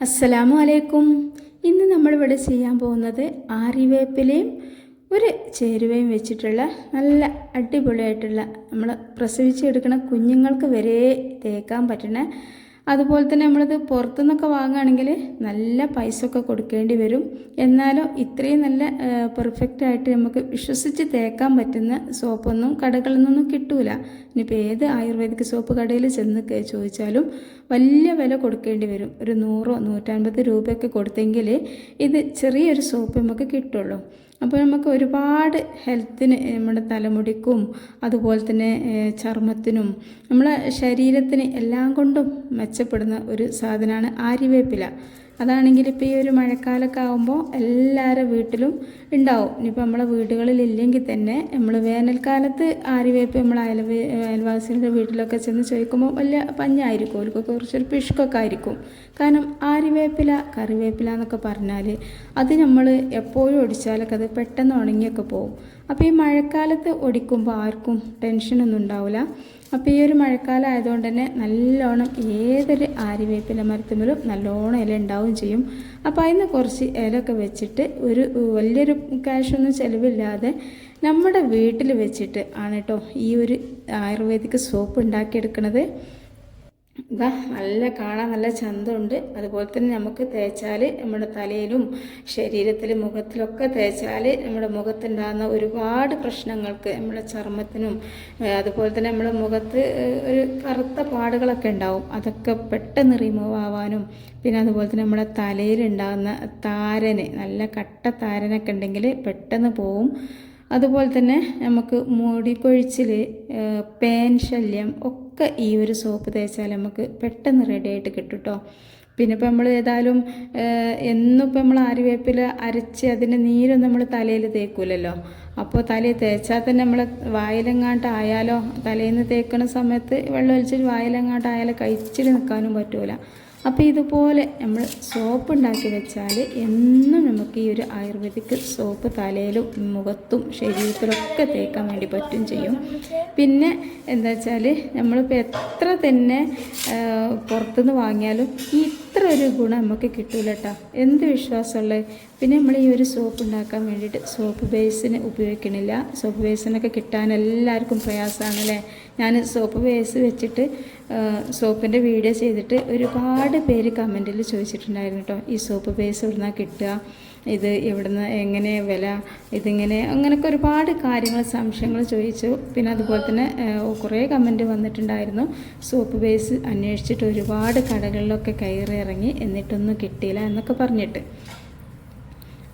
അസ്സലാമു അലൈക്കും. ഇന്ന് നമ്മളിവിടെ ചെയ്യാൻ പോകുന്നത് ആറിവേപ്പിലയും ഒരു ചേരുവയും വെച്ചിട്ടുള്ള നല്ല അടിപൊളിയായിട്ടുള്ള നമ്മൾ പ്രസവിച്ചെടുക്കുന്ന കുഞ്ഞുങ്ങൾക്ക് വരെ തേക്കാൻ പറ്റണ അതുപോലെ തന്നെ നമ്മളിത് പുറത്തുനിന്നൊക്കെ വാങ്ങുകയാണെങ്കിൽ നല്ല പൈസ ഒക്കെ കൊടുക്കേണ്ടി വരും. എന്നാലും ഇത്രയും നല്ല പെർഫെക്റ്റ് ആയിട്ട് നമുക്ക് വിശ്വസിച്ച് തേക്കാൻ പറ്റുന്ന സോപ്പൊന്നും കടകളിൽ നിന്നൊന്നും കിട്ടൂല. ഇനിയിപ്പോൾ ഏത് ആയുർവേദിക് സോപ്പ് കടയിൽ ചെന്ന് ചോദിച്ചാലും വലിയ വില കൊടുക്കേണ്ടി വരും. ഒരു നൂറോ നൂറ്റൻപത് രൂപയൊക്കെ കൊടുത്തെങ്കിൽ ഇത് ചെറിയൊരു സോപ്പ് നമുക്ക് കിട്ടുള്ളൂ. അപ്പോൾ നമുക്ക് ഒരുപാട് ഹെൽത്തിന് നമ്മുടെ തലമുടിക്കും അതുപോലെ തന്നെ ചർമ്മത്തിനും നമ്മളെ ശരീരത്തിന് എല്ലാം കൊണ്ടും മെച്ചപ്പെടുന്ന ഒരു സാധനമാണ് ആര്യവേപ്പില. അതാണെങ്കിൽ ഇപ്പോൾ ഈ ഒരു മഴക്കാലമൊക്കെ ആകുമ്പോൾ എല്ലാവരുടെ വീട്ടിലും ഉണ്ടാവും ഇനിയിപ്പോൾ നമ്മളെ വീടുകളിൽ ഇല്ലെങ്കിൽ തന്നെ നമ്മൾ വേനൽക്കാലത്ത് ആര്യവേപ്പ് നമ്മൾ അയൽ അയൽവാസികളുടെ വീട്ടിലൊക്കെ ചെന്ന് ചോദിക്കുമ്പോൾ വലിയ പഞ്ഞായിരിക്കും. അവർക്കൊക്കെ കുറച്ചൊരു പിഷ്കൊക്കെ ആയിരിക്കും. കാരണം ആര്യവേപ്പില കറിവേപ്പില എന്നൊക്കെ പറഞ്ഞാൽ അത് നമ്മൾ എപ്പോഴും ഒടിച്ചാലൊക്കെ അത് പെട്ടെന്ന് ഉണങ്ങിയൊക്കെ പോകും അപ്പോൾ ഈ മഴക്കാലത്ത് ഒടിക്കുമ്പോൾ ആർക്കും ടെൻഷനൊന്നും ഉണ്ടാവില്ല അപ്പോൾ ഈ ഒരു മഴക്കാലം ആയതുകൊണ്ട് തന്നെ നല്ലോണം ഏതൊരു ആര്യവേപ്പില മരത്തുമ്പോഴും നല്ലോണം ഇല ഉണ്ടാവുകയും ചെയ്യും. അപ്പോൾ അതിന് കുറച്ച് ഇലയൊക്കെ വെച്ചിട്ട് ഒരു വലിയൊരു ക്യാഷൊന്നും ചിലവില്ലാതെ നമ്മുടെ വീട്ടിൽ വെച്ചിട്ട് ആണ് കേട്ടോ ഈ ഒരു ആയുർവേദിക് സോപ്പ് ഉണ്ടാക്കിയെടുക്കുന്നത് ഇതാ നല്ല കാണാൻ നല്ല ചന്തമുണ്ട്. അതുപോലെ തന്നെ നമുക്ക് തേച്ചാൽ നമ്മുടെ തലയിലും ശരീരത്തിലും മുഖത്തിലൊക്കെ തേച്ചാൽ നമ്മുടെ മുഖത്തുണ്ടാകുന്ന ഒരുപാട് പ്രശ്നങ്ങൾക്ക് നമ്മുടെ ചർമ്മത്തിനും അതുപോലെ തന്നെ നമ്മുടെ മുഖത്ത് ഒരു കറുത്ത പാടുകളൊക്കെ ഉണ്ടാവും. അതൊക്കെ പെട്ടെന്ന് റിമൂവ് ആവാനും പിന്നെ അതുപോലെ തന്നെ നമ്മുടെ തലയിലുണ്ടാകുന്ന താരന് നല്ല കട്ട താരനൊക്കെ ഉണ്ടെങ്കിൽ പെട്ടെന്ന് പോവും. അതുപോലെ തന്നെ നമുക്ക് മുടികൊഴിച്ചിൽ പേൻ ശല്യം ഒക്കെ ഈ ഒരു സോപ്പ് തേച്ചാൽ നമുക്ക് പെട്ടെന്ന് റെഡിയായിട്ട് കിട്ടും കേട്ടോ പിന്നെ ഇപ്പോൾ നമ്മൾ ഏതായാലും എന്നിപ്പം നമ്മൾ ആര്യവേപ്പില അരച്ച് അതിന്റെ നീരൊന്നും നമ്മൾ തലയിൽ തേക്കൂലല്ലോ. അപ്പോൾ തലയിൽ തേച്ചാൽ തന്നെ നമ്മൾ വായിലെങ്ങാണ്ടായാലോ തലേന്ന് തേക്കുന്ന സമയത്ത് വെള്ളം ഒഴിച്ചിട്ട് വായിലെങ്ങാണ്ടായാലോ കഴിച്ചിട്ട് നിൽക്കാനും പറ്റൂല. അപ്പോൾ ഇതുപോലെ നമ്മൾ സോപ്പ് ഉണ്ടാക്കി വെച്ചാൽ എന്നും നമുക്ക് ഈ ഒരു ആയുർവേദിക് സോപ്പ് തലയിലും മുഖത്തും ശരീരത്തിലൊക്കെ തേക്കാൻ വേണ്ടി പറ്റും ചെയ്യും. പിന്നെ എന്താ വെച്ചാൽ നമ്മളിപ്പോൾ എത്ര തന്നെ പുറത്തുനിന്ന് വാങ്ങിയാലും ഈ ഇത്ര ഒരു ഗുണം നമുക്ക് കിട്ടൂല കേട്ടോ എന്ത് വിശ്വാസമുള്ളത്? പിന്നെ നമ്മൾ ഈ ഒരു സോപ്പ് ഉണ്ടാക്കാൻ വേണ്ടിയിട്ട് സോപ്പ് ബേസിന് ഉപയോഗിക്കണില്ല. സോപ്പ് ബേസിനൊക്കെ കിട്ടാൻ എല്ലാവർക്കും പ്രയാസമാണ് അല്ലേ ഞാൻ സോപ്പ് ബേസ് വെച്ചിട്ട് സോപ്പിന്റെ വീഡിയോ ചെയ്തിട്ട് ഒരുപാട് പേര് കമന്റിൽ ചോദിച്ചിട്ടുണ്ടായിരുന്നു കേട്ടോ ഈ സോപ്പ് ബേസ് എവിടുന്നാ കിട്ടുക? ഇത് എവിടുന്ന് എങ്ങനെ വില? ഇതിങ്ങനെ അങ്ങനെയൊക്കെ ഒരുപാട് കാര്യങ്ങൾ സംശയങ്ങൾ ചോദിച്ചു. പിന്നെ അതുപോലെ തന്നെ കുറേ കമന്റ് വന്നിട്ടുണ്ടായിരുന്നു. സോപ്പ് ബേസ് അന്വേഷിച്ചിട്ട് ഒരുപാട് കടകളിലൊക്കെ കയറി ഇറങ്ങി എന്നിട്ടൊന്നും കിട്ടിയില്ല എന്നൊക്കെ പറഞ്ഞിട്ട്.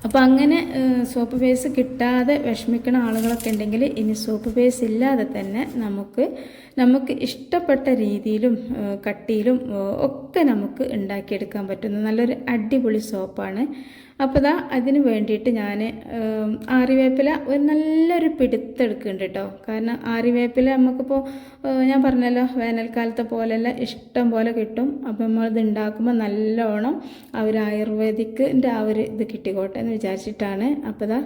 അപ്പോൾ അങ്ങനെ സോപ്പ് ബേസ് കിട്ടാതെ വിഷമിക്കുന്ന ആളുകളൊക്കെ ഉണ്ടെങ്കിൽ ഇനി സോപ്പ് ബേസ് ഇല്ലാതെ തന്നെ നമുക്ക് നമുക്ക് ഇഷ്ടപ്പെട്ട രീതിയിലും കട്ടിയിലും ഒക്കെ നമുക്ക് ഉണ്ടാക്കിയെടുക്കാൻ പറ്റുന്ന നല്ലൊരു അടിപൊളി സോപ്പാണ് അപ്പോൾ ഇതാ അതിന് വേണ്ടിയിട്ട് ഞാൻ ആറിവേപ്പില ഒരു നല്ലൊരു പിടുത്തെടുക്കുന്നുണ്ട് കേട്ടോ കാരണം ആറിവേപ്പില നമുക്കിപ്പോൾ ഞാൻ പറഞ്ഞല്ലോ വേനൽക്കാലത്തെ പോലെയല്ല ഇഷ്ടം പോലെ കിട്ടും. അപ്പോൾ നമ്മളിത് ഉണ്ടാക്കുമ്പോൾ നല്ലോണം ആ ഒരു ആയുർവേദിക്കിന്റെ ആ ഒരു ഇത് കിട്ടിക്കോട്ടെ എന്ന് വിചാരിച്ചിട്ടാണ്. അപ്പോൾ ഇതാ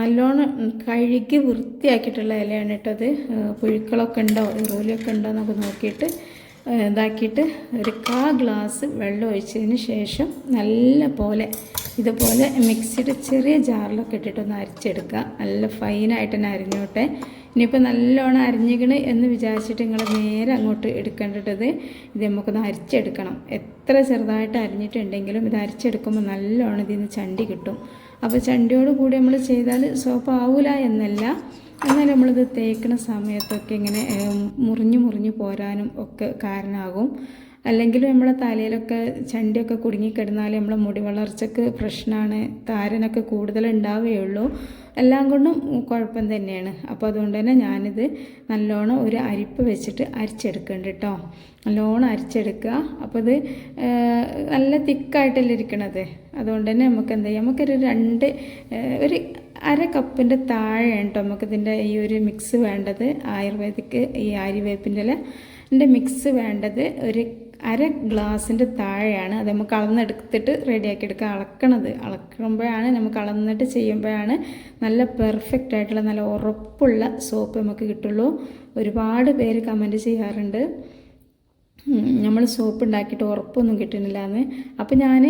നല്ലോണം കഴുകി വൃത്തിയാക്കിയിട്ടുള്ള ഇലയാണ് കേട്ടോ അത് പുഴുക്കളൊക്കെ ഉണ്ടോ ഇറോലിയൊക്കെ ഉണ്ടോ എന്നൊക്കെ നോക്കിയിട്ട് ഇതാക്കിയിട്ട് ഒരു കാ ഗ്ലാസ് വെള്ളം ഒഴിച്ചതിന് ശേഷം നല്ല പോലെ ഇതുപോലെ മിക്സിയുടെ ചെറിയ ജാറിലൊക്കെ ഇട്ടിട്ടൊന്ന് അരിച്ചെടുക്കുക. നല്ല ഫൈനായിട്ട് തന്നെ അരിഞ്ഞോട്ടെ. ഇനിയിപ്പോൾ നല്ലോണം അരിഞ്ഞിക്കണ് എന്ന് വിചാരിച്ചിട്ട് നിങ്ങൾ നേരെ അങ്ങോട്ട് എടുക്കേണ്ടത് ഇത് നമുക്കൊന്ന് അരിച്ചെടുക്കണം. എത്ര ചെറുതായിട്ട് അരിഞ്ഞിട്ടുണ്ടെങ്കിലും ഇത് അരിച്ചെടുക്കുമ്പോൾ നല്ലോണം ഇതിൽ നിന്ന് ചണ്ടി കിട്ടും. അപ്പോൾ ചണ്ടിയോട് കൂടി നമ്മൾ ചെയ്താൽ സോപ്പ് ആവൂല എന്നല്ല. എന്നാൽ നമ്മളിത് തേക്കുന്ന സമയത്തൊക്കെ ഇങ്ങനെ മുറിഞ്ഞു മുറിഞ്ഞു പോരാനും ഒക്കെ കാരണമാകും. അല്ലെങ്കിൽ നമ്മളെ തലയിലൊക്കെ ചണ്ടിയൊക്കെ കുടുങ്ങിക്കിടന്നാൽ നമ്മളെ മുടി വളർച്ചയ്ക്ക് പ്രശ്നമാണ് താരനൊക്കെ കൂടുതൽ ഉണ്ടാവുകയുള്ളൂ എല്ലാം കൊണ്ടും കുഴപ്പം തന്നെയാണ്. അപ്പോൾ അതുകൊണ്ട് തന്നെ ഞാനിത് നല്ലോണം ഒരു അരിപ്പ് വെച്ചിട്ട് അരിച്ചെടുക്കുന്നുണ്ട് കേട്ടോ. നല്ലോണം അരിച്ചെടുക്കുക. അപ്പോൾ ഇത് നല്ല തിക്കായിട്ടല്ലേ ഇരിക്കണത്. അതുകൊണ്ട് തന്നെ നമുക്ക് എന്താ ചെയ്യാം? നമുക്കൊരു രണ്ട് ഒരു അര കപ്പിന്റെ താഴെയാണ് കേട്ടോ നമുക്കിതിന്റെ ഈ ഒരു മിക്സ് വേണ്ടത്. ആയുർവേദിക് ഈ ആര്യവേപ്പിന്റെ ഇതിന്റെ മിക്സ് വേണ്ടത് ഒരു അര ഗ്ലാസിന്റെ താഴെയാണ്. അത് നമുക്ക് അളന്നെടുത്തിട്ട് റെഡിയാക്കി എടുക്കുക അളക്കണത്. അളക്കുമ്പോഴാണ് നമുക്ക് അളന്നിട്ട് ചെയ്യുമ്പോഴാണ് നല്ല പെർഫെക്റ്റ് ആയിട്ടുള്ള നല്ല ഉറപ്പുള്ള സോപ്പ് നമുക്ക് കിട്ടുള്ളൂ. ഒരുപാട് പേര് കമന്റ് ചെയ്യാറുണ്ട്. നമ്മൾ സോപ്പ് ഉണ്ടാക്കിയിട്ട് ഉറപ്പൊന്നും കിട്ടുന്നില്ല എന്ന് അപ്പോൾ ഞാൻ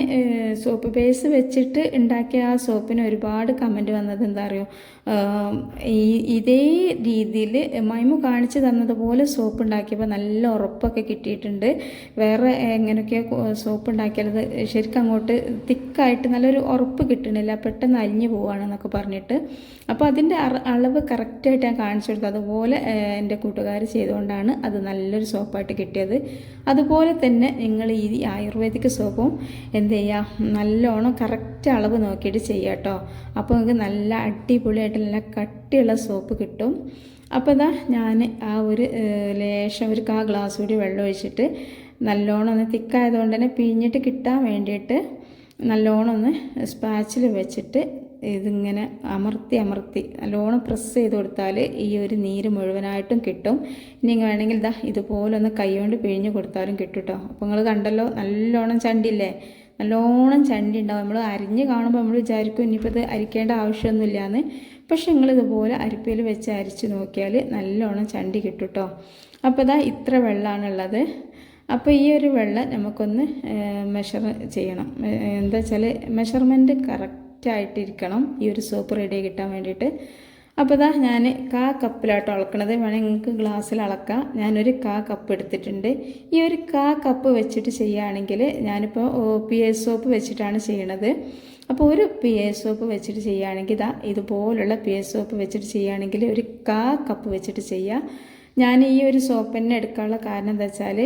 സോപ്പ് ബേസ് വെച്ചിട്ട് ഉണ്ടാക്കിയ ആ സോപ്പിന് ഒരുപാട് കമന്റ് വന്നത് എന്താ അറിയോ ഈ ഇതേ രീതിയിൽ മൈമു കാണിച്ചു തന്നതുപോലെ സോപ്പ് ഉണ്ടാക്കിയപ്പോൾ നല്ല ഉറപ്പൊക്കെ കിട്ടിയിട്ടുണ്ട്. വേറെ എങ്ങനെയൊക്കെയോ സോപ്പ് ഉണ്ടാക്കിയാലത് ശരിക്കും അങ്ങോട്ട് തിക്കായിട്ട് നല്ലൊരു ഉറപ്പ് കിട്ടണില്ല പെട്ടെന്ന് അലിഞ്ഞു പോവുകയാണെന്നൊക്കെ പറഞ്ഞിട്ട്. അപ്പോൾ അതിന്റെ അളവ് കറക്റ്റായിട്ട് ഞാൻ കാണിച്ചു കൊടുത്തു. അതുപോലെ എന്റെ കൂട്ടുകാർ ചെയ്തുകൊണ്ടാണ് അത് നല്ലൊരു സോപ്പായിട്ട് കിട്ടിയത്. അതുപോലെ തന്നെ നിങ്ങൾ ഈ ആയുർവേദിക് സോപ്പും എന്ത് ചെയ്യുക നല്ലോണം കറക്റ്റ് അളവ് നോക്കിയിട്ട് ചെയ്യുക കേട്ടോ അപ്പോൾ നിങ്ങൾക്ക് നല്ല അടിപൊളിയായിട്ട് നല്ല കട്ടിയുള്ള സോപ്പ് കിട്ടും. അപ്പോൾ ഇതാ ഞാൻ ആ ഒരു ലേശം ഒരു കാ ഗ്ലാസ് കൂടി വെള്ളം ഒഴിച്ചിട്ട് നല്ലോണം ഒന്ന് തിക്കായതുകൊണ്ട് തന്നെ പിഴിഞ്ഞിട്ട് കിട്ടാൻ വേണ്ടിയിട്ട് നല്ലോണം ഒന്ന് സ്പാച്ചിൽ വെച്ചിട്ട് ഇതിങ്ങനെ അമർത്തി അമർത്തി നല്ലോണം പ്രസ് ചെയ്ത് കൊടുത്താൽ ഈ ഒരു നീര് മുഴുവനായിട്ടും കിട്ടും. ഇനി വേണമെങ്കിൽ ഇതാ ഇതുപോലെ ഒന്ന് കൈകൊണ്ട് പിഴിഞ്ഞ് കൊടുത്താലും കിട്ടും കേട്ടോ അപ്പോൾ നിങ്ങൾ കണ്ടല്ലോ നല്ലോണം ചണ്ടില്ലേ നല്ലോണം ചണ്ടി ഉണ്ടാവും. നമ്മൾ അരിഞ്ഞ് കാണുമ്പോൾ നമ്മൾ വിചാരിക്കും ഇനിയിപ്പോൾ ഇത് അരിക്കേണ്ട ആവശ്യമൊന്നുമില്ലയെന്ന് പക്ഷെ നിങ്ങൾ ഇതുപോലെ അരിപ്പയിൽ വെച്ച് അരിച്ച് നോക്കിയാൽ നല്ലോണം ചണ്ടി കിട്ടും കേട്ടോ അപ്പോൾ ഇതാ ഇത്ര വെള്ളമാണുള്ളത് അപ്പോൾ ഈ ഒരു വെള്ളം നമുക്കൊന്ന് മെഷർ ചെയ്യണം. എന്താ വെച്ചാൽ മെഷർമെന്റ് കറക്റ്റ് ആയിട്ടിരിക്കണം. ഈ ഒരു സോപ്പ് റെഡി കിട്ടാൻ വേണ്ടിയിട്ട്. അപ്പോൾ ഇതാ ഞാൻ കാ കപ്പിലാട്ടോ അളക്കണത്. വേണമെങ്കിൽ നിങ്ങൾക്ക് ഗ്ലാസ്സിൽ അളക്കാം. ഞാനൊരു കാ കപ്പ് എടുത്തിട്ടുണ്ട്. ഈ ഒരു കാ കപ്പ് വെച്ചിട്ട് ചെയ്യുകയാണെങ്കിൽ ഞാനിപ്പോൾ പി എസ് സോപ്പ് വെച്ചിട്ടാണ് ചെയ്യണത്. അപ്പോൾ ഒരു പി എസ് സോപ്പ് വെച്ചിട്ട് ചെയ്യുകയാണെങ്കിൽ ഇതാ ഇതുപോലുള്ള പി എസ് സോപ്പ് വെച്ചിട്ട് ചെയ്യുകയാണെങ്കിൽ ഒരു കാ കപ്പ് വെച്ചിട്ട് ചെയ്യുക ഞാൻ ഈ ഒരു സോപ്പ് തന്നെ എടുക്കാനുള്ള കാരണം എന്താ വെച്ചാൽ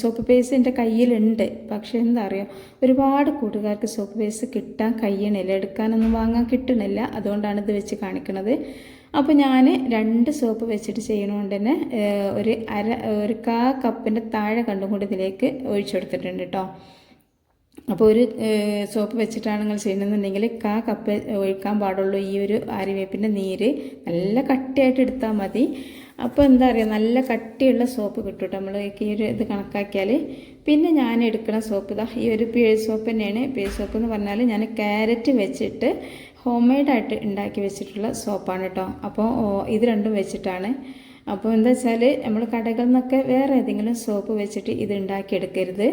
സോപ്പ് പേസ്റ്റ് എന്റെ കയ്യിലുണ്ട്. പക്ഷേ എന്താ അറിയോ? ഒരുപാട് കൂട്ടുകാർക്ക് സോപ്പ് പേസ്റ്റ് കിട്ടാൻ കഴിയണില്ല. എടുക്കാനൊന്നും വാങ്ങാൻ കിട്ടണില്ല. അതുകൊണ്ടാണ് ഇത് വെച്ച് കാണിക്കുന്നത് അപ്പോൾ ഞാൻ രണ്ട് സോപ്പ് വെച്ചിട്ട് ചെയ്യണതുകൊണ്ട് തന്നെ ഒരു അര ഒരു കാ കപ്പിന്റെ താഴെ കണ്ടും കൂടി ഇതിലേക്ക് ഒഴിച്ചു കൊടുത്തിട്ടുണ്ട് കേട്ടോ അപ്പോൾ ഒരു സോപ്പ് വെച്ചിട്ടാണ് നിങ്ങൾ ചെയ്യുന്നതെന്നുണ്ടെങ്കിൽ കാ കപ്പ് ഒഴിക്കാൻ പാടുള്ളൂ. ഈ ഒരു ആര്യവേപ്പിന്റെ നീര് നല്ല കട്ടിയായിട്ട് എടുത്താൽ മതി. അപ്പോൾ എന്താ പറയുക നല്ല കട്ടിയുള്ള സോപ്പ് കിട്ടും നമ്മൾ ഈ ഒരു ഇത് കണക്കാക്കിയാൽ പിന്നെ ഞാൻ എടുക്കുന്ന സോപ്പ് ഇതാ ഈ ഒരു പേഴ് സോപ്പ് തന്നെയാണ്. പേഴ് സോപ്പ് എന്ന് പറഞ്ഞാൽ ഞാൻ ക്യാരറ്റ് വെച്ചിട്ട് ഹോം മെയ്ഡായിട്ട് ഉണ്ടാക്കി വെച്ചിട്ടുള്ള സോപ്പാണ് കേട്ടോ. അപ്പോൾ ഇത് രണ്ടും വെച്ചിട്ടാണ്. അപ്പോൾ എന്താ വെച്ചാൽ നമ്മൾ കടകളിൽ നിന്നൊക്കെ വേറെ ഏതെങ്കിലും സോപ്പ് വെച്ചിട്ട് ഇത് ഉണ്ടാക്കിയെടുക്കരുത്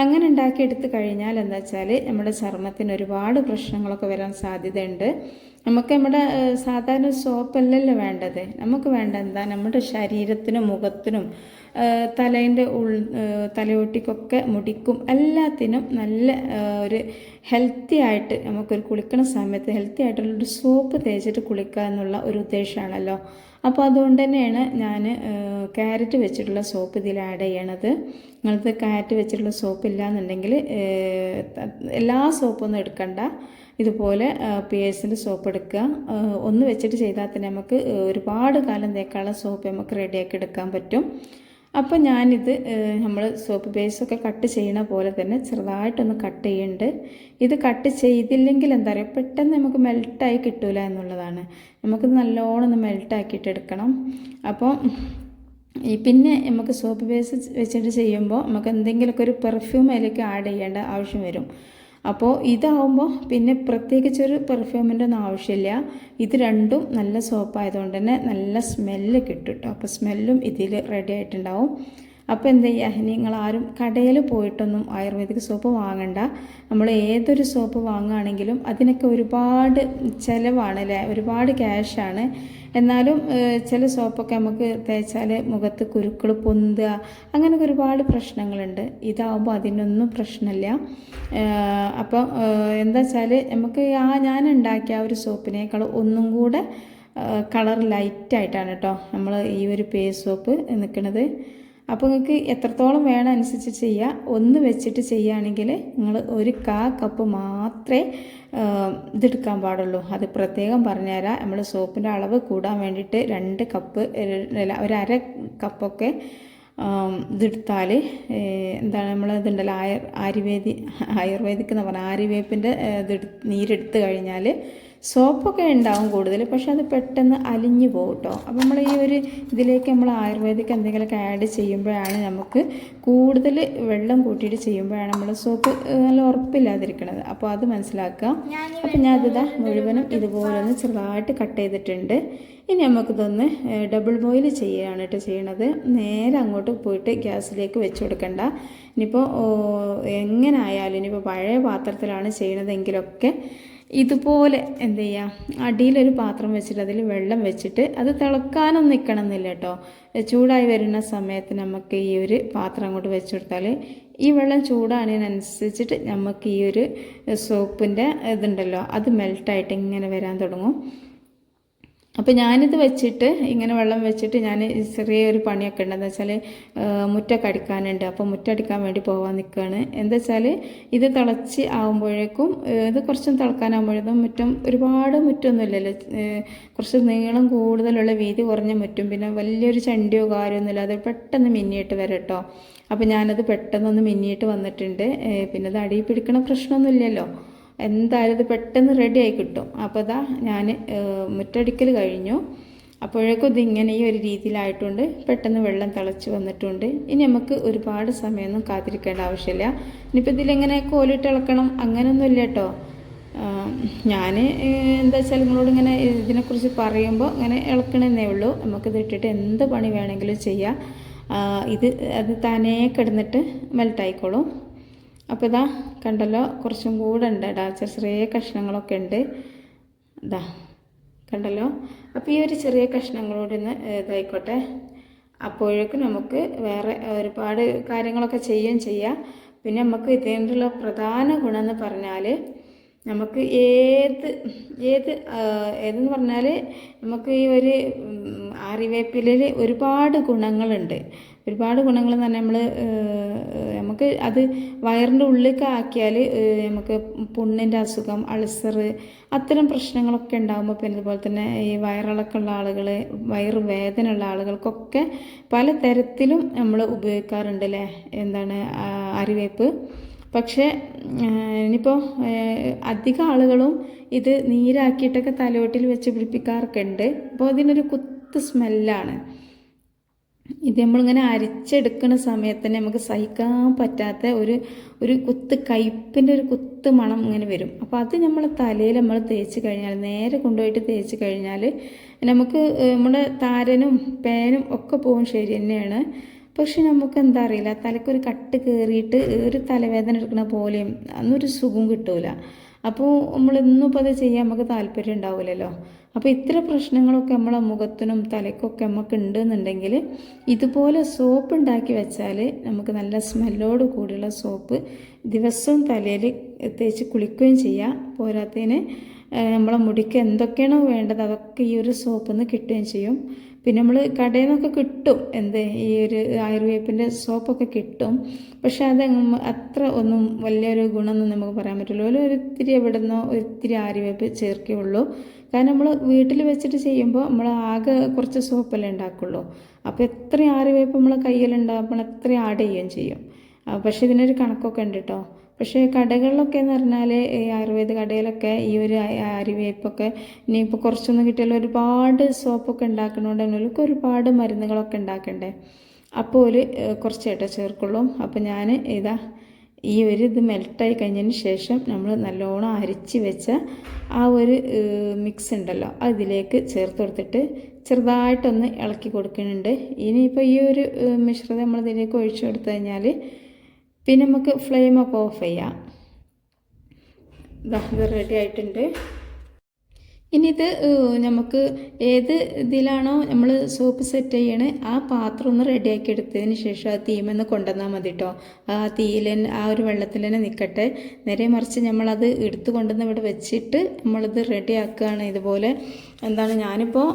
അങ്ങനെ ഉണ്ടാക്കിയെടുത്ത് കഴിഞ്ഞാൽ എന്താ വെച്ചാൽ നമ്മുടെ ചർമ്മത്തിന് ഒരുപാട് പ്രശ്നങ്ങളൊക്കെ വരാൻ സാധ്യതയുണ്ട്. നമുക്ക് നമ്മുടെ സാധാരണ സോപ്പല്ലല്ലോ വേണ്ടത്. നമുക്ക് വേണ്ട എന്താ? നമ്മുടെ ശരീരത്തിനും മുഖത്തിനും തലേന്റെ ഉൾ തലയോട്ടിക്കൊക്കെ മുടിക്കും. എല്ലാത്തിനും നല്ല ഒരു ഹെൽത്തി ആയിട്ട് നമുക്കൊരു കുളിക്കണ സമയത്ത് ഹെൽത്തി ആയിട്ടുള്ളൊരു സോപ്പ് തേച്ചിട്ട് കുളിക്കുക എന്നുള്ള ഒരു ഉദ്ദേശമാണല്ലോ. അപ്പോൾ അതുകൊണ്ട് തന്നെയാണ് ഞാൻ ക്യാരറ്റ് വെച്ചിട്ടുള്ള സോപ്പ് ഇതിൽ ആഡ് ചെയ്യണത്. നിങ്ങൾക്ക് ക്യാരറ്റ് വെച്ചിട്ടുള്ള സോപ്പ് ഇല്ല എന്നുണ്ടെങ്കിൽ എല്ലാ സോപ്പൊന്നും എടുക്കണ്ട. ഇതുപോലെ പി എസിന്റെ സോപ്പ് എടുക്കുക. ഒന്ന് വെച്ചിട്ട് ചെയ്താൽ തന്നെ നമുക്ക് ഒരുപാട് കാലം തേക്കാനുള്ള സോപ്പ് നമുക്ക് റെഡിയാക്കി എടുക്കാൻ പറ്റും. അപ്പോൾ ഞാനിത് നമ്മൾ സോപ്പ് ബേസൊക്കെ കട്ട് ചെയ്യണ പോലെ തന്നെ ചെറുതായിട്ടൊന്ന് കട്ട് ചെയ്യുന്നുണ്ട്. ഇത് കട്ട് ചെയ്തില്ലെങ്കിൽ എന്താ പറയുക പെട്ടെന്ന് നമുക്ക് മെൽട്ടായി കിട്ടൂല എന്നുള്ളതാണ്. നമുക്കിത് നല്ലോണം ഒന്ന് മെൽട്ടാക്കിയിട്ട് എടുക്കണം. അപ്പോൾ ഈ പിന്നെ നമുക്ക് സോപ്പ് ബേസ് വെച്ചിട്ട് ചെയ്യുമ്പോൾ നമുക്ക് എന്തെങ്കിലുമൊക്കെ ഒരു പെർഫ്യൂം അതിലേക്ക് ആഡ് ചെയ്യേണ്ട ആവശ്യം വരും. അപ്പോൾ ഇതാവുമ്പോൾ പിന്നെ പ്രത്യേകിച്ചൊരു പെർഫ്യൂമിന്റെ ഒന്നും ആവശ്യമില്ല. ഇത് രണ്ടും നല്ല സോപ്പായതുകൊണ്ട് തന്നെ നല്ല സ്മെല്ല് കിട്ടും കേട്ടോ അപ്പോൾ സ്മെല്ലും ഇതിൽ റെഡി ആയിട്ടുണ്ടാവും. അപ്പോൾ എന്ത് ചെയ്യുക നിങ്ങളാരും കടയിൽ പോയിട്ടൊന്നും ആയുർവേദിക് സോപ്പ് വാങ്ങണ്ട. നമ്മൾ ഏതൊരു സോപ്പ് വാങ്ങുകയാണെങ്കിലും അതിനൊക്കെ ഒരുപാട് ചിലവാണ് അല്ലേ? ഒരുപാട് ക്യാഷാണ് എന്നാലും ചില സോപ്പൊക്കെ നമുക്ക് തേച്ചാൽ മുഖത്ത് കുരുക്കൾ പൊന്തുക അങ്ങനെയൊക്കെ ഒരുപാട് പ്രശ്നങ്ങളുണ്ട്. ഇതാവുമ്പോൾ അതിനൊന്നും പ്രശ്നമില്ല. അപ്പം എന്താ വെച്ചാൽ നമുക്ക് ആ ഞാൻ ഉണ്ടാക്കിയ ആ ഒരു സോപ്പിനേക്കാൾ ഒന്നും കൂടെ കളർ ലൈറ്റായിട്ടാണ് കേട്ടോ നമ്മൾ ഈ ഒരു പേ സോപ്പ് നിൽക്കുന്നത് അപ്പോൾ നിങ്ങൾക്ക് എത്രത്തോളം വേണം അനുസരിച്ച് ചെയ്യുക ഒന്ന് വെച്ചിട്ട് ചെയ്യുകയാണെങ്കിൽ നിങ്ങൾ ഒരു കാ കപ്പ് മാത്രമേ ഇതെടുക്കാൻ പാടുള്ളൂ. അത് പ്രത്യേകം പറഞ്ഞുതരാം. നമ്മൾ സോപ്പിന്റെ അളവ് കൂടാൻ വേണ്ടിയിട്ട് രണ്ട് കപ്പ് ഒരു അര കപ്പൊക്കെ ഇതെടുത്താൽ എന്താണ് നമ്മൾ ഇതുണ്ടല്ലോ ആയ ആയുർവേദി ആയുർവേദിക് എന്ന് പറഞ്ഞാൽ ആര്യവേപ്പിന്റെ ഇത് നീരെടുത്ത് കഴിഞ്ഞാൽ സോപ്പൊക്കെ ഉണ്ടാവും കൂടുതൽ പക്ഷെ അത് പെട്ടെന്ന് അലിഞ്ഞു പോകും കേട്ടോ. അപ്പോൾ നമ്മൾ ഈ ഒരു ഇതിലേക്ക് നമ്മൾ ആയുർവേദിക് എന്തെങ്കിലുമൊക്കെ ആഡ് ചെയ്യുമ്പോഴാണ് നമുക്ക് കൂടുതൽ വെള്ളം കൂട്ടിയിട്ട് ചെയ്യുമ്പോഴാണ് നമ്മൾ സോപ്പ് നല്ല ഉറപ്പില്ലാതിരിക്കുന്നത് അപ്പോൾ അത് മനസ്സിലാക്കുക. അപ്പോൾ ഞാൻ ഇതാ മുഴുവനും ഇതുപോലെ ഒന്ന് ചെറുതായിട്ട് കട്ട് ചെയ്തിട്ടുണ്ട്. ഇനി നമുക്കിതൊന്ന് ഡബിൾ ബോയിൽ ചെയ്യുകയാണ് കേട്ടോ ചെയ്യണത്. നേരെ അങ്ങോട്ട് പോയിട്ട് ഗ്യാസിലേക്ക് വെച്ച് കൊടുക്കണ്ട. ഇനിയിപ്പോൾ എങ്ങനെ ആയാലും ഇനിയിപ്പോൾ പഴയ പാത്രത്തിലാണ് ചെയ്യണതെങ്കിലൊക്കെ ഇതുപോലെ എന്ത് ചെയ്യുക അടിയിലൊരു പാത്രം വെച്ചിട്ട് അതിൽ വെള്ളം വെച്ചിട്ട് അത് തിളക്കാനൊന്നും നിൽക്കണം എന്നില്ല കേട്ടോ ചൂടായി വരുന്ന സമയത്ത് നമുക്ക് ഈ ഒരു പാത്രം അങ്ങോട്ട് വെച്ച് കൊടുത്താൽ ഈ വെള്ളം ചൂടാണതിനനുസരിച്ചിട്ട് നമുക്ക് ഈ ഒരു സോപ്പിന്റെ ഇതുണ്ടല്ലോ അത് മെൽട്ടായിട്ട് ഇങ്ങനെ വരാൻ തുടങ്ങും. അപ്പോൾ ഞാനിത് വെച്ചിട്ട് ഇങ്ങനെ വെള്ളം വെച്ചിട്ട് ഞാൻ ചെറിയൊരു പണിയൊക്കെ ഉണ്ടെന്ന് വെച്ചാൽ മുറ്റൊക്കെ അടിക്കാനുണ്ട് അപ്പോൾ മുറ്റടിക്കാൻ വേണ്ടി പോകാൻ നിൽക്കുകയാണ് എന്താ വെച്ചാൽ ഇത് തിളച്ച് ആകുമ്പോഴേക്കും ഇത് കുറച്ചും തിളക്കാനാകുമ്പോഴേക്കും മുറ്റം ഒരുപാട് മുറ്റമൊന്നുമില്ലല്ലോ കുറച്ച് നീളം കൂടുതലുള്ള വീതി കുറഞ്ഞ മുറ്റും പിന്നെ വലിയൊരു ചണ്ടിയോ കാര്യമൊന്നുമില്ല അത് പെട്ടെന്ന് മിന്നിയിട്ട് വരും കേട്ടോ. അപ്പോൾ ഞാനത് പെട്ടെന്നൊന്ന് മിന്നിയിട്ട് വന്നിട്ടുണ്ട്. പിന്നെ അത് അടിയിൽ പിടിക്കണ പ്രശ്നമൊന്നുമില്ലല്ലോ. എന്തായാലും ഇത് പെട്ടെന്ന് റെഡി ആയി കിട്ടും. അപ്പോൾ ഇതാ ഞാൻ മുറ്റടിക്കൽ കഴിഞ്ഞു. അപ്പോഴേക്കും ഇത് ഇങ്ങനെ ഈ ഒരു രീതിയിലായിട്ടുണ്ട്. പെട്ടെന്ന് വെള്ളം തിളച്ച് വന്നിട്ടുണ്ട്. ഇനി നമുക്ക് ഒരുപാട് സമയമൊന്നും കാത്തിരിക്കേണ്ട ആവശ്യമില്ല. ഇനിയിപ്പോൾ ഇതിലെങ്ങനെ കോലിട്ട് ഇളക്കണം? അങ്ങനെയൊന്നുമില്ല കേട്ടോ. ഞാൻ എന്താ വെച്ചാൽ നിങ്ങളോട് ഇങ്ങനെ ഇതിനെക്കുറിച്ച് പറയുമ്പോൾ ഇങ്ങനെ ഇളക്കണമെന്നേ ഉള്ളൂ. നമുക്കിത് ഇട്ടിട്ട് എന്ത് പണി വേണമെങ്കിലും ചെയ്യാം. ഇത് അത് താനേ കിടന്നിട്ട് മെൽട്ടായിക്കോളും അപ്പോൾ ഇതാ കണ്ടല്ലോ കുറച്ചും കൂടെ ഉണ്ട് ഇടാ ചെറിയ കഷ്ണങ്ങളൊക്കെ ഉണ്ട്. ഇതാ കണ്ടല്ലോ. അപ്പോൾ ഈ ഒരു ചെറിയ കഷ്ണങ്ങളോട് ഇന്ന് ഇതായിക്കോട്ടെ. അപ്പോഴേക്കും നമുക്ക് വേറെ ഒരുപാട് കാര്യങ്ങളൊക്കെ ചെയ്യുകയും ചെയ്യാം. പിന്നെ നമുക്ക് ഇതിനുള്ള പ്രധാന ഗുണം എന്ന് പറഞ്ഞാൽ നമുക്ക് ഏത് ഏത് ഏതെന്ന് പറഞ്ഞാൽ നമുക്ക് ഈ ഒരു ആറിവേപ്പിലിൽ ഒരുപാട് ഗുണങ്ങളുണ്ട്. ഒരുപാട് ഗുണങ്ങൾ തന്നെ നമ്മൾ നമുക്ക് അത് വയറിന്റെ ഉള്ളിലേക്ക് ആക്കിയാൽ നമുക്ക് പുണ്ണിന്റെ അസുഖം അൾസർ അത്തരം പ്രശ്നങ്ങളൊക്കെ ഉണ്ടാകുമ്പോൾ പിന്നെ അതുപോലെ തന്നെ ഈ വയറിളക്കമുള്ള ആളുകൾ വയറ് വേദന ഉള്ള ആളുകൾക്കൊക്കെ പല തരത്തിലും നമ്മൾ ഉപയോഗിക്കാറുണ്ട് അല്ലേ എന്താണ് അരിവേപ്പ്. പക്ഷേ ഇനിയിപ്പോൾ അധികം ആളുകളും ഇത് നീരാക്കിയിട്ടൊക്കെ തലയോട്ടിൽ വെച്ച് പിടിപ്പിക്കാറൊക്കെ ഉണ്ട്. അപ്പോൾ അതിനൊരു കുത്ത് സ്മെല്ലാണ്. ഇത് നമ്മളിങ്ങനെ അരിച്ചെടുക്കുന്ന സമയത്ത് തന്നെ നമുക്ക് സഹിക്കാൻ പറ്റാത്ത ഒരു ഒരു കുത്ത് കയ്പിന്റെ ഒരു കുത്ത് മണം ഇങ്ങനെ വരും. അപ്പോൾ അത് നമ്മൾ തലയിൽ നമ്മൾ തേച്ച് കഴിഞ്ഞാൽ നേരെ കൊണ്ടുപോയിട്ട് തേച്ച് കഴിഞ്ഞാൽ നമുക്ക് നമ്മുടെ താരനും പേനും ഒക്കെ പോകും ശരി തന്നെയാണ്. പക്ഷെ നമുക്ക് എന്താ അറിയില്ല തലക്കൊരു കട്ട് കയറിയിട്ട് ഒരു തലവേദന എടുക്കുന്ന പോലെയും അന്നൊരു സുഖം കിട്ടൂല. അപ്പോൾ നമ്മൾ ഇന്നിപ്പോൾ അത് ചെയ്യാൻ നമുക്ക് താല്പര്യം ഉണ്ടാവില്ലല്ലോ അപ്പോൾ ഇത്ര പ്രശ്നങ്ങളൊക്കെ നമ്മളെ മുഖത്തിനും തലയ്ക്കൊക്കെ നമുക്ക് ഉണ്ട് എന്നുണ്ടെങ്കിൽ ഇതുപോലെ സോപ്പ് ഉണ്ടാക്കി വെച്ചാൽ നമുക്ക് നല്ല സ്മെല്ലോട് കൂടിയുള്ള സോപ്പ് ദിവസവും തലയിൽ തേച്ച് കുളിക്കുകയും ചെയ്യാം. പോരാത്തതിന് നമ്മളെ മുടിക്ക് എന്തൊക്കെയാണോ വേണ്ടത് അതൊക്കെ ഈ ഒരു സോപ്പിൽ നിന്ന് കിട്ടുകയും ചെയ്യും. പിന്നെ നമ്മൾ കടയിൽ നിന്നൊക്കെ കിട്ടും. എന്ത്? ഈ ഒരു ആയുർവേപ്പിന്റെ സോപ്പൊക്കെ കിട്ടും. പക്ഷെ അത് അത്ര ഒന്നും വലിയൊരു ഗുണമൊന്നും നമുക്ക് പറയാൻ പറ്റില്ല. ഒരു ഒരിത്തിരി എവിടെ നിന്നോ ഒരിത്തിരി ആയുർവേപ്പ് ചേർക്കുകയുള്ളൂ കാരണം നമ്മൾ വീട്ടിൽ വെച്ചിട്ട് ചെയ്യുമ്പോൾ നമ്മൾ ആകെ കുറച്ച് സോപ്പല്ലേ ഉണ്ടാക്കുള്ളൂ. അപ്പോൾ എത്ര ആയുർവേപ്പ് നമ്മൾ കയ്യിലുണ്ടാകുമ്പോൾ എത്ര ആഡ് ചെയ്യുകയും ചെയ്യും. പക്ഷേ ഇതിനൊരു കണക്കൊക്കെ ഉണ്ട് കേട്ടോ പക്ഷേ കടകളിലൊക്കെ എന്ന് പറഞ്ഞാൽ ഈ ആയുർവേദ കടയിലൊക്കെ ഈ ഒരു അരിവേപ്പൊക്കെ ഇനിയിപ്പോൾ കുറച്ചൊന്നും കിട്ടിയാലും ഒരുപാട് സോപ്പൊക്കെ ഉണ്ടാക്കണോണ്ട് തന്നെ അവർക്ക് ഒരുപാട് മരുന്നുകളൊക്കെ ഉണ്ടാക്കണ്ടേ. അപ്പോൾ ഒരു കുറച്ചേട്ട ചേർക്കുള്ളൂ. അപ്പോൾ ഞാൻ ഇതാ ഈ ഒരു ഇത് മെൽട്ടായി കഴിഞ്ഞതിന് ശേഷം നമ്മൾ നല്ലോണം അരിച്ച് വെച്ച ആ ഒരു മിക്സ് ഉണ്ടല്ലോ അതിലേക്ക് ചേർത്ത് കൊടുത്തിട്ട് ചെറുതായിട്ടൊന്ന് ഇളക്കി കൊടുക്കുന്നുണ്ട്. ഇനിയിപ്പോൾ ഈ ഒരു മിശ്രിതം നമ്മൾ ഇതിലേക്ക് ഒഴിച്ചു കൊടുത്തു കഴിഞ്ഞാൽ പിന്നെ നമുക്ക് ഫ്ലെയിമൊക്കെ ഓഫ് ചെയ്യാം. ഇത് റെഡി ആയിട്ടുണ്ട്. ഇനി ഇത് നമുക്ക് ഏത് ഇതിലാണോ നമ്മൾ സോപ്പ് സെറ്റ് ചെയ്യണേ ആ പാത്രം ഒന്ന് റെഡിയാക്കി എടുത്തതിന് ശേഷം ആ തീമെന്ന് കൊണ്ടുവന്നാൽ മതി കേട്ടോ ആ തീയിൽ ആ ഒരു വെള്ളത്തിൽ തന്നെ നിൽക്കട്ടെ നേരെ മറിച്ച് നമ്മളത് എടുത്തു കൊണ്ടുവന്ന് ഇവിടെ വെച്ചിട്ട് നമ്മളിത് റെഡിയാക്കുകയാണ് ഇതുപോലെ. എന്താണ് ഞാനിപ്പോൾ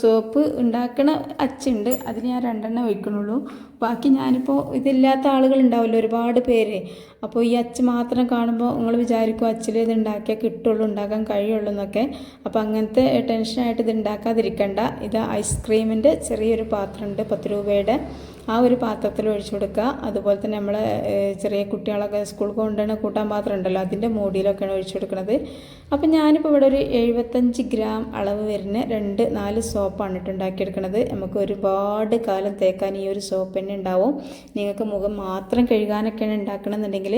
സോപ്പ് ഉണ്ടാക്കണ അച്ചുണ്ട് അതിന് ഞാൻ രണ്ടെണ്ണം വയ്ക്കണുള്ളൂ ബാക്കി ഞാനിപ്പോൾ ഇതില്ലാത്ത ആളുകൾ ഉണ്ടാവില്ല ഒരുപാട് പേര്. അപ്പോൾ ഈ അച്ച് മാത്രം കാണുമ്പോൾ നിങ്ങൾ വിചാരിക്കും അച്ചിൽ ഇത് ഉണ്ടാക്കിയാൽ കിട്ടുള്ളൂ ഉണ്ടാക്കാൻ കഴിയുള്ളൂ എന്നൊക്കെ. അപ്പോൾ അങ്ങനത്തെ ടെൻഷനായിട്ട് ഇത് ഉണ്ടാക്കാതിരിക്കണ്ട. ഇത് ഐസ്ക്രീമിന്റെ ചെറിയൊരു പാത്രമുണ്ട് പത്ത് രൂപയുടെ. ആ ഒരു പാത്രത്തിൽ ഒഴിച്ചു കൊടുക്കുക. അതുപോലെ തന്നെ നമ്മൾ ചെറിയ കുട്ടികളൊക്കെ സ്കൂളിൽ കൊണ്ടുവരുന്ന കൂട്ടാൻ പാത്രം ഉണ്ടല്ലോ അതിന്റെ മൂടിയിലൊക്കെയാണ് ഒഴിച്ചു കൊടുക്കുന്നത്. അപ്പം ഞാനിപ്പോൾ ഇവിടെ ഒരു എഴുപത്തഞ്ച് ഗ്രാം അളവ് വരുന്ന രണ്ട് നാല് സോപ്പാണ് ഇട്ട് ഉണ്ടാക്കിയെടുക്കുന്നത്. നമുക്ക് ഒരുപാട് കാലം തേക്കാൻ ഈ ഒരു സോപ്പ് തന്നെ ഉണ്ടാവും. നിങ്ങൾക്ക് മുഖം മാത്രം കഴുകാനൊക്കെയാണ് ഉണ്ടാക്കണമെന്നുണ്ടെങ്കിൽ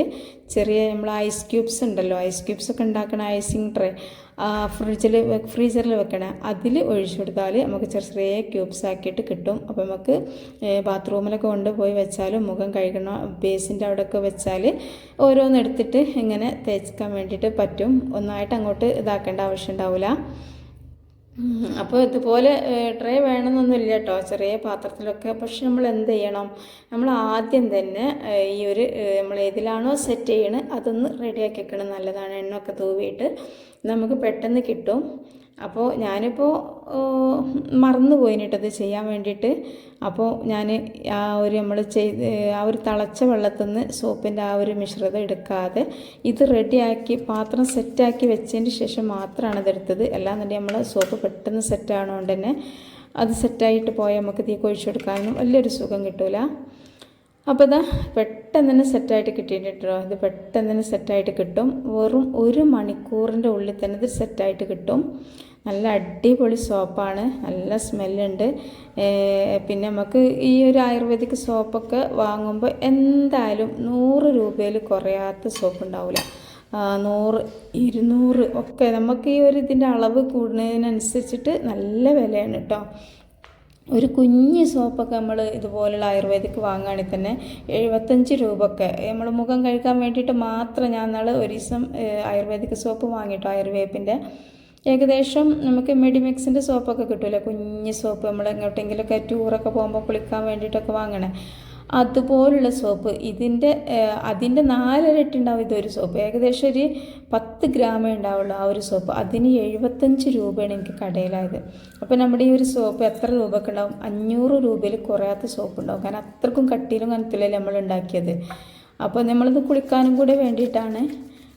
ചെറിയ നമ്മൾ ഐസ് ക്യൂബ്സ് ഉണ്ടല്ലോ ഐസ് ക്യൂബ്സ് ഒക്കെ ഉണ്ടാക്കണ ഐസിങ് ട്രേ ഫ്രിഡ്ജിൽ ഫ്രീസറിൽ വെക്കണേ അതിൽ ഒഴിച്ചു കൊടുത്താൽ നമുക്ക് ചെറിയ ചെറിയ ക്യൂബ്സ് ആക്കിയിട്ട് കിട്ടും. അപ്പോൾ നമുക്ക് ബാത്റൂമിലൊക്കെ കൊണ്ടുപോയി വെച്ചാലും മുഖം കഴുകണ ബേസിന്റെ അവിടെയൊക്കെ വെച്ചാൽ ഓരോന്നെടുത്തിട്ട് ഇങ്ങനെ തേച്ചിക്കാൻ വേണ്ടിയിട്ട് പറ്റും. ഒന്നായിട്ട് അങ്ങോട്ട് ഇതാക്കേണ്ട ആവശ്യം ഉണ്ടാവില്ല അപ്പോൾ ഇതുപോലെ ട്രേ വേണമെന്നൊന്നുമില്ല കേട്ടോ ചെറിയ പാത്രത്തിലൊക്കെ. പക്ഷെ നമ്മൾ എന്ത് ചെയ്യണം നമ്മൾ ആദ്യം തന്നെ ഈ ഒരു നമ്മൾ ഏതിലാണോ സെറ്റ് ചെയ്യണത് അതൊന്ന് റെഡിയാക്കി വെക്കണം. നല്ലതാണ്. എണ്ണൊക്കെ തൂവിയിട്ട് നമുക്ക് പെട്ടെന്ന് കിട്ടും. അപ്പോൾ ഞാനിപ്പോൾ മറന്നു പോയിട്ടത് ചെയ്യാൻ വേണ്ടിയിട്ട്. അപ്പോൾ ഞാൻ ആ ഒരു നമ്മൾ ചെയ്ത് ആ ഒരു തിളച്ച വെള്ളത്തിൽ നിന്ന് സോപ്പിന്റെ ആ ഒരു മിശ്രിതം എടുക്കാതെ ഇത് റെഡിയാക്കി പാത്രം സെറ്റാക്കി വെച്ചതിന് ശേഷം മാത്രമാണ് ഇതെടുത്തത് അല്ലാന്നുണ്ടെങ്കിൽ നമ്മൾ സോപ്പ് പെട്ടെന്ന് സെറ്റാണോണ്ട് തന്നെ അത് സെറ്റായിട്ട് പോയാൽ നമുക്ക് തീ കൊഴിച്ചു കൊടുക്കാനും വലിയൊരു സുഖം കിട്ടില്ല അപ്പോൾ ഇതാ പെട്ടെന്ന് തന്നെ സെറ്റായിട്ട് കിട്ടിയിട്ടോ ഇത് പെട്ടെന്ന് തന്നെ സെറ്റായിട്ട് കിട്ടും. വെറും ഒരു മണിക്കൂറിന്റെ ഉള്ളിൽ തന്നെ ഇത് സെറ്റായിട്ട് കിട്ടും. നല്ല അടിപൊളി സോപ്പാണ്. നല്ല സ്മെല്ലുണ്ട്. പിന്നെ നമുക്ക് ഈ ഒരു ആയുർവേദിക് സോപ്പൊക്കെ വാങ്ങുമ്പോൾ എന്തായാലും നൂറ് രൂപയിൽ കുറയാത്ത സോപ്പ് ഉണ്ടാവില്ല നൂറ് ഇരുന്നൂറ് ഒക്കെ നമുക്ക് ഈ ഒരു ഇതിന്റെ അളവ് കൂടുന്നതിനനുസരിച്ചിട്ട് നല്ല വിലയാണ് കേട്ടോ ഒരു കുഞ്ഞ് സോപ്പൊക്കെ നമ്മൾ ഇതുപോലുള്ള ആയുർവേദിക് വാങ്ങുകയാണെങ്കിൽ തന്നെ എഴുപത്തഞ്ച് രൂപയൊക്കെ നമ്മൾ മുഖം കഴിക്കാൻ വേണ്ടിയിട്ട് മാത്രം ഞാൻ നാളെ ഒരു ദിവസം ആയുർവേദിക് സോപ്പ് വാങ്ങിയിട്ടോ ആയുർവേപ്പിന്റെ ഏകദേശം നമുക്ക് മെഡിമിക്സിന്റെ സോപ്പൊക്കെ കിട്ടുമല്ലോ കുഞ്ഞ് സോപ്പ് നമ്മൾ എങ്ങോട്ടെങ്കിലുമൊക്കെ ടൂറൊക്കെ പോകുമ്പോൾ കുളിക്കാൻ വേണ്ടിയിട്ടൊക്കെ വാങ്ങണേ. അതുപോലുള്ള സോപ്പ് ഇതിന്റെ അതിന്റെ നാലരട്ടി ഉണ്ടാവും ഇതൊരു സോപ്പ്. ഏകദേശം ഒരു പത്ത് ഗ്രാമേ ഉണ്ടാവുള്ളൂ ആ ഒരു സോപ്പ്. അതിന് എഴുപത്തഞ്ച് രൂപയാണ് എനിക്ക് കടയിലായത്. അപ്പോൾ നമ്മുടെ ഈ ഒരു സോപ്പ് എത്ര രൂപയ്ക്ക് ഉണ്ടാവും? അഞ്ഞൂറ് രൂപയിൽ കുറയാത്ത സോപ്പ് ഉണ്ടാവും. കാരണം അത്രക്കും കട്ടിയിലും കനത്തിലല്ലേ നമ്മൾ ഉണ്ടാക്കിയത്. അപ്പോൾ നമ്മളിത് കുളിക്കാനും കൂടെ വേണ്ടിയിട്ടാണ്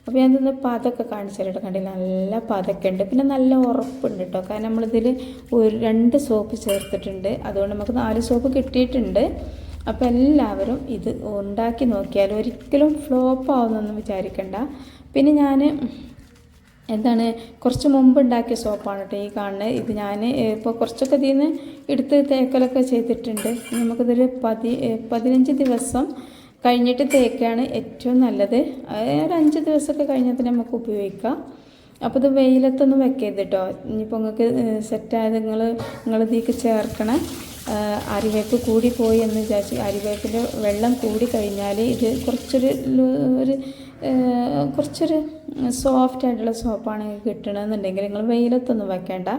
അപ്പോൾ ഞാൻ ഇതൊന്ന് പതൊക്കെ കാണിച്ചു തരട്ടെ കണ്ടില്ല നല്ല പതൊക്കെ ഉണ്ട് പിന്നെ നല്ല ഉറപ്പുണ്ട് കേട്ടോ കാരണം നമ്മളിതിൽ ഒരു രണ്ട് സോപ്പ് ചേർത്തിട്ടുണ്ട്. അതുകൊണ്ട് നമുക്ക് നാല് സോപ്പ് കിട്ടിയിട്ടുണ്ട്. അപ്പോൾ എല്ലാവരും ഇത് ഉണ്ടാക്കി നോക്കിയാൽ ഒരിക്കലും ഫ്ലോപ്പ് ആവുമെന്നൊന്നും വിചാരിക്കണ്ട. പിന്നെ ഞാൻ എന്താണ് കുറച്ച് മുമ്പ് ഉണ്ടാക്കിയ സോപ്പാണ് കേട്ടോ ഈ കാണുന്നത് ഇത് ഞാൻ ഇപ്പോൾ കുറച്ചൊക്കെ ഇതിൽ നിന്ന് എടുത്ത് തേക്കലൊക്കെ ചെയ്തിട്ടുണ്ട്. നമുക്കിതൊരു പതി പതിനഞ്ച് ദിവസം കഴിഞ്ഞിട്ട് തേക്കാണ് ഏറ്റവും നല്ലത്. ഒരു അഞ്ച് ദിവസമൊക്കെ കഴിഞ്ഞാൽ തന്നെ നമുക്ക് ഉപയോഗിക്കാം. അപ്പോൾ ഇത് വെയിലത്തൊന്നും വെക്കരുത് കേട്ടോ. ഇനിയിപ്പോൾ നിങ്ങൾക്ക് സെറ്റായത് നിങ്ങൾ നിങ്ങൾ ഇതിലേക്ക് ചേർക്കണം. അരിവേപ്പ് കൂടി പോയി എന്ന് വിചാരിച്ച് അരിവേപ്പിന്റെ വെള്ളം കൂടി കഴിഞ്ഞാൽ ഇത് കുറച്ചൊരു ഒരു കുറച്ചൊരു സോഫ്റ്റ് ആയിട്ടുള്ള സോപ്പാണ് കിട്ടണമെന്നുണ്ടെങ്കിൽ നിങ്ങൾ വെയിലത്തൊന്നും വെക്കേണ്ട.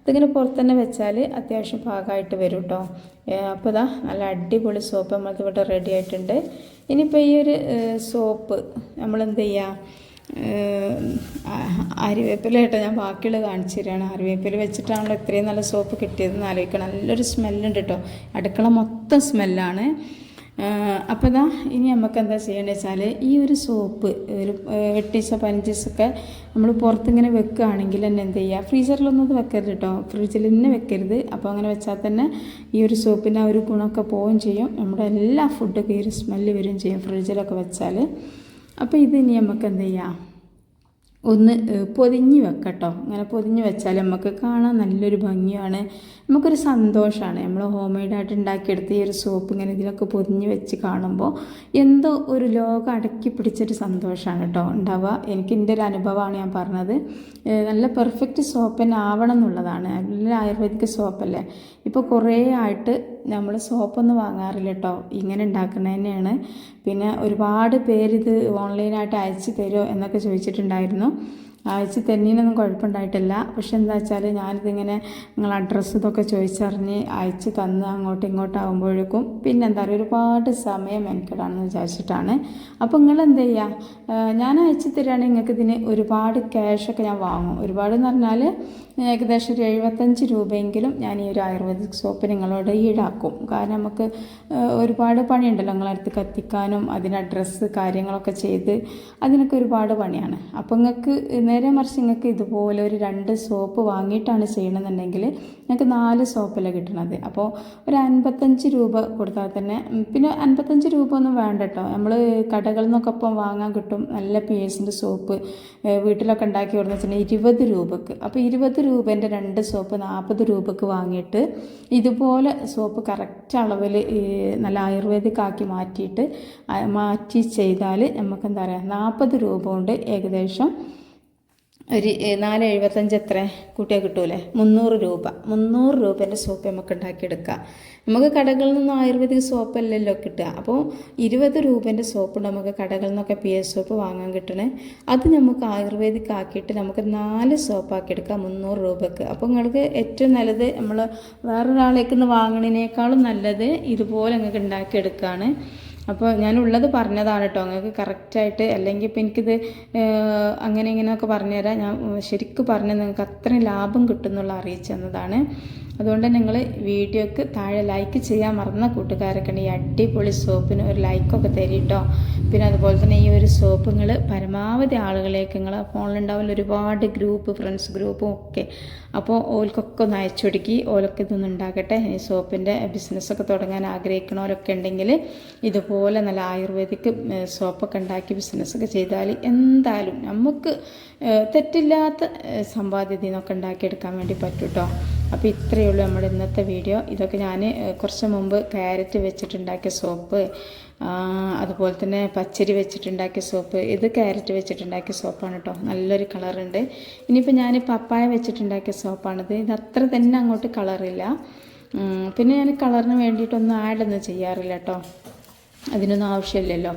ഇതിങ്ങനെ പുറത്ത് തന്നെ വെച്ചാൽ അത്യാവശ്യം പാകമായിട്ട് വരും കേട്ടോ അപ്പോൾ ഇതാ നല്ല അടിപൊളി സോപ്പ് നമ്മൾക്ക് ഇവിടെ റെഡി ആയിട്ടുണ്ട്. ഇനിയിപ്പോൾ ഈ ഒരു സോപ്പ് നമ്മൾ എന്ത് ചെയ്യുക അരിവേപ്പില കേട്ടോ ഞാൻ ബാക്കിയുള്ള കാണിച്ചു തരികയാണ് അരിവേപ്പില വെച്ചിട്ടാണല്ലോ ഇത്രയും നല്ല സോപ്പ് കിട്ടിയതെന്ന് ആലോചിക്കണം. നല്ലൊരു സ്മെല്ലുണ്ട് കേട്ടോ അടുക്കള മൊത്തം സ്മെല്ലാണ് അപ്പോൾ ഇതാ ഇനി നമുക്ക് എന്താ ചെയ്യേണ്ടത് വെച്ചാൽ ഈ ഒരു സോപ്പ് ഒരു ഏഹ്, എട്ട് ദിവസം പതിനഞ്ച് ദിവസമൊക്കെ നമ്മൾ പുറത്തിങ്ങനെ വെക്കുകയാണെങ്കിൽ തന്നെ എന്ത് ചെയ്യുക ഫ്രീസറിലൊന്നും ഇത് വെക്കരുത് കേട്ടോ ഫ്രിഡ്ജിൽ തന്നെ വെക്കരുത്. അപ്പോൾ അങ്ങനെ വെച്ചാൽ തന്നെ ഈ ഒരു സോപ്പിന്റെ ആ ഒരു ഗുണമൊക്കെ പോവുകയും ചെയ്യും. നമ്മുടെ എല്ലാ ഫുഡൊക്കെ ഈ ഒരു സ്മെല്ല് വരികയും ചെയ്യും ഫ്രിഡ്ജിലൊക്കെ വെച്ചാൽ അപ്പോൾ ഇത് ഇനി നമുക്ക് എന്ത് ചെയ്യാം? ഒന്ന് പൊതിഞ്ഞ് വെക്കട്ടോ. അങ്ങനെ പൊതിഞ്ഞ് വെച്ചാൽ നമുക്ക് കാണാൻ നല്ലൊരു ഭംഗിയാണ്. നമുക്കൊരു സന്തോഷമാണ് നമ്മൾ ഹോം മെയ്ഡായിട്ട് ഉണ്ടാക്കിയെടുത്ത് ഈ ഒരു സോപ്പ് ഇങ്ങനെ ഇതിലൊക്കെ പൊതിഞ്ഞ് വെച്ച് കാണുമ്പോൾ എന്തോ ഒരു ലോകം അടക്കി പിടിച്ചൊരു സന്തോഷമാണ് കേട്ടോ ഉണ്ടാവുക. എനിക്ക് എന്റെ ഒരു അനുഭവമാണ് ഞാൻ പറഞ്ഞത്. നല്ല പെർഫെക്റ്റ് സോപ്പ് തന്നെ ആവണം എന്നുള്ളതാണ്. നല്ല ആയുർവേദിക് സോപ്പല്ലേ ഇപ്പോൾ കുറേ ആയിട്ട് നമ്മൾ സോപ്പൊന്നും വാങ്ങാറില്ല കേട്ടോ ഇങ്ങനെ ഉണ്ടാക്കുന്നത് തന്നെയാണ് പിന്നെ ഒരുപാട് പേര് ഇത് ഓൺലൈനായിട്ട് അയച്ചു തരുമോ എന്നൊക്കെ ചോദിച്ചിട്ടുണ്ടായിരുന്നു. അയച്ചു തന്നീനൊന്നും കുഴപ്പമുണ്ടായിട്ടില്ല. പക്ഷെ എന്താ വെച്ചാൽ ഞാനിതിങ്ങനെ നിങ്ങൾ അഡ്രസ്സ് ഇതൊക്കെ ചോദിച്ചറിഞ്ഞ് അയച്ച് തന്ന് അങ്ങോട്ടും ഇങ്ങോട്ടും ആകുമ്പോഴേക്കും പിന്നെ എന്താ പറയുക ഒരുപാട് സമയം എനിക്കിടാണെന്ന് വിചാരിച്ചിട്ടാണ്. അപ്പോൾ നിങ്ങൾ എന്ത് ചെയ്യുക? ഞാൻ അയച്ച് തരികയാണെങ്കിൽ നിങ്ങൾക്ക് ഇതിന് ഒരുപാട് ക്യാഷൊക്കെ ഞാൻ വാങ്ങും. ഒരുപാട് എന്ന് പറഞ്ഞാൽ ഏകദേശം ഒരു എഴുപത്തഞ്ച് രൂപയെങ്കിലും ഞാൻ ഈ ഒരു ആയുർവേദിക് സോപ്പ് നിങ്ങളോട് ഈടാക്കും. കാരണം നമുക്ക് ഒരുപാട് പണിയുണ്ടല്ലോ നിങ്ങളടുത്ത് കത്തിക്കാനും അതിന് അഡ്രസ്സ് കാര്യങ്ങളൊക്കെ ചെയ്ത് അതിനൊക്കെ ഒരുപാട് പണിയാണ്. അപ്പോൾ നിങ്ങൾക്ക് നേരെ മറിച്ച് നിങ്ങൾക്ക് ഇതുപോലെ ഒരു രണ്ട് സോപ്പ് വാങ്ങിയിട്ടാണ് ചെയ്യണമെന്നുണ്ടെങ്കിൽ നിങ്ങൾക്ക് നാല് സോപ്പല്ല കിട്ടണത്. അപ്പോൾ ഒരു അൻപത്തഞ്ച് രൂപ കൊടുത്താൽ തന്നെ പിന്നെ അൻപത്തഞ്ച് രൂപ ഒന്നും വേണ്ട കേട്ടോ. നമ്മൾ കടകളിൽ നിന്നൊക്കെ ഇപ്പം വാങ്ങാൻ കിട്ടും നല്ല പി എസിന്റെ സോപ്പ് വീട്ടിലൊക്കെ ഉണ്ടാക്കി കൊടുക്കുന്ന വെച്ചിട്ടുണ്ടെങ്കിൽ ഇരുപത് രൂപക്ക്. അപ്പോൾ ഇരുപത് രൂപേന്റെ രണ്ട് സോപ്പ് നാൽപ്പത് രൂപക്ക് വാങ്ങിയിട്ട് ഇതുപോലെ സോപ്പ് കറക്റ്റ് അളവിൽ നല്ല ആയുർവേദിക് ആക്കി മാറ്റിയിട്ട് മാറ്റി ചെയ്താൽ നമുക്ക് എന്താ പറയുക നാൽപ്പത് രൂപ കൊണ്ട് ഏകദേശം ഒരു നാല് എഴുപത്തഞ്ച് എത്ര കൂട്ടിയാൽ കിട്ടൂലേ? മുന്നൂറ് രൂപ. മുന്നൂറ് രൂപേന്റെ സോപ്പ് നമുക്ക് ഉണ്ടാക്കിയെടുക്കാം നമുക്ക് കടകളിൽ നിന്നും ആയുർവേദിക് സോപ്പല്ലല്ലോ കിട്ടുക അപ്പോൾ ഇരുപത് രൂപേന്റെ സോപ്പ് നമുക്ക് കടകളിൽ നിന്നൊക്കെ പി എസ് സോപ്പ് വാങ്ങാൻ കിട്ടണേ. അത് നമുക്ക് ആയുർവേദിക് ആക്കിയിട്ട് നമുക്ക് നാല് സോപ്പാക്കി എടുക്കാം മുന്നൂറ് രൂപക്ക്. അപ്പോൾ നിങ്ങൾക്ക് ഏറ്റവും നല്ലത് നമ്മൾ വേറൊരാളേക്ക് നിന്ന് വാങ്ങണതിനേക്കാളും നല്ലത് ഇതുപോലെ നിങ്ങൾക്ക് ഉണ്ടാക്കിയെടുക്കുകയാണ് അപ്പോൾ ഞാൻ ഉള്ളത് പറഞ്ഞതാണ് കേട്ടോ. നിങ്ങൾക്ക് കറക്റ്റായിട്ട് അല്ലെങ്കിൽ ഇപ്പം എനിക്കിത് അങ്ങനെ ഇങ്ങനെയൊക്കെ പറഞ്ഞുതരാം. ഞാൻ ശരിക്കും പറഞ്ഞ് നിങ്ങൾക്ക് അത്രയും ലാഭം കിട്ടുന്നുള്ള അറിയിച്ചു തന്നതാണ്. അതുകൊണ്ട് നിങ്ങൾ വീഡിയോക്ക് താഴെ ലൈക്ക് ചെയ്യാൻ മറന്ന കൂട്ടുകാരൊക്കെ ഈ അടിപൊളി സോപ്പിന് ഒരു ലൈക്കൊക്കെ തരിട്ടോ പിന്നെ അതുപോലെ തന്നെ ഈ ഒരു സോപ്പ് നിങ്ങൾ പരമാവധി ആളുകളിലേക്ക് നിങ്ങൾ ഫോണിലുണ്ടാവില്ല ഒരുപാട് ഗ്രൂപ്പ് ഫ്രണ്ട്സ് ഗ്രൂപ്പും ഒക്കെ. അപ്പോൾ ഓൽക്കൊക്കെ ഒന്ന് അയച്ചു കൊടുക്കി. ഓലൊക്കെ ഇതൊന്നും ഉണ്ടാക്കട്ടെ. ഈ സോപ്പിന്റെ ബിസിനസ്സൊക്കെ തുടങ്ങാൻ ആഗ്രഹിക്കണവരൊക്കെ ഉണ്ടെങ്കിൽ ഇതുപോലെ നല്ല ആയുർവേദിക് ഏഹ്, സോപ്പൊക്കെ ഉണ്ടാക്കി ബിസിനസ്സൊക്കെ ചെയ്താൽ എന്തായാലും നമുക്ക് തെറ്റില്ലാത്ത സമ്പാദ്യതയിൽ നിന്നൊക്കെ ഉണ്ടാക്കിയെടുക്കാൻ വേണ്ടി പറ്റും കേട്ടോ അപ്പോൾ ഇത്രയേ ഉള്ളൂ നമ്മുടെ ഇന്നത്തെ വീഡിയോ. ഇതൊക്കെ ഞാൻ കുറച്ച് മുമ്പ് ക്യാരറ്റ് വെച്ചിട്ടുണ്ടാക്കിയ സോപ്പ് അതുപോലെ തന്നെ പച്ചരി വെച്ചിട്ടുണ്ടാക്കിയ സോപ്പ് ഇത് ക്യാരറ്റ് വെച്ചിട്ടുണ്ടാക്കിയ സോപ്പാണ് കേട്ടോ നല്ലൊരു കളറുണ്ട്. ഇനിയിപ്പോൾ ഞാൻ പപ്പായ വെച്ചിട്ടുണ്ടാക്കിയ സോപ്പാണിത്. ഇത് അത്ര തന്നെ അങ്ങോട്ട് കളറില്ല. പിന്നെ ഞാൻ കളറിന് വേണ്ടിയിട്ടൊന്നും ആഡൊന്നും ചെയ്യാറില്ല കേട്ടോ അതിനൊന്നും ആവശ്യമില്ലല്ലോ.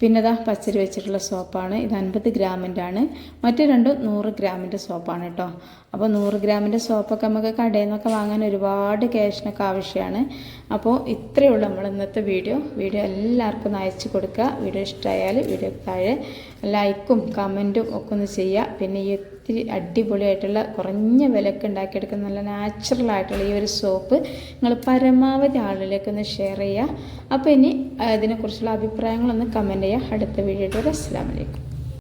പിന്നെ ഇതാ പച്ചരി വെച്ചിട്ടുള്ള സോപ്പാണ്. ഇത് അൻപത് ഗ്രാമിന്റെ ആണ് മറ്റു രണ്ടും നൂറ് ഗ്രാമിന്റെ സോപ്പാണ് കേട്ടോ അപ്പോൾ നൂറ് ഗ്രാമിന്റെ സോപ്പൊക്കെ നമുക്ക് കടയിൽ നിന്നൊക്കെ വാങ്ങാൻ ഒരുപാട് ക്യാഷിനൊക്കെ ആവശ്യമാണ് അപ്പോൾ ഇത്രയേ ഉള്ളൂ നമ്മൾ ഇന്നത്തെ വീഡിയോ. വീഡിയോ എല്ലാവർക്കും ഒന്ന് അയച്ചു കൊടുക്കുക. വീഡിയോ ഇഷ്ടമായാൽ വീഡിയോ താഴെ ലൈക്കും കമന്റും ഒക്കെ ഒന്ന് ചെയ്യുക. പിന്നെ ഈ ഒത്തിരി അടിപൊളിയായിട്ടുള്ള കുറഞ്ഞ വിലക്ക് ഉണ്ടാക്കിയെടുക്കുന്ന നല്ല നാച്ചുറൽ ആയിട്ടുള്ള ഈ ഒരു സോപ്പ് നിങ്ങൾ പരമാവധി ആളുകളിലേക്ക് ഒന്ന് ഷെയർ ചെയ്യുക. അപ്പോൾ ഇനി അതിനെക്കുറിച്ചുള്ള അഭിപ്രായങ്ങളൊന്ന് കമന്റ് ചെയ്യുക. അടുത്ത വീഡിയോ അസ്സാം വലൈക്കും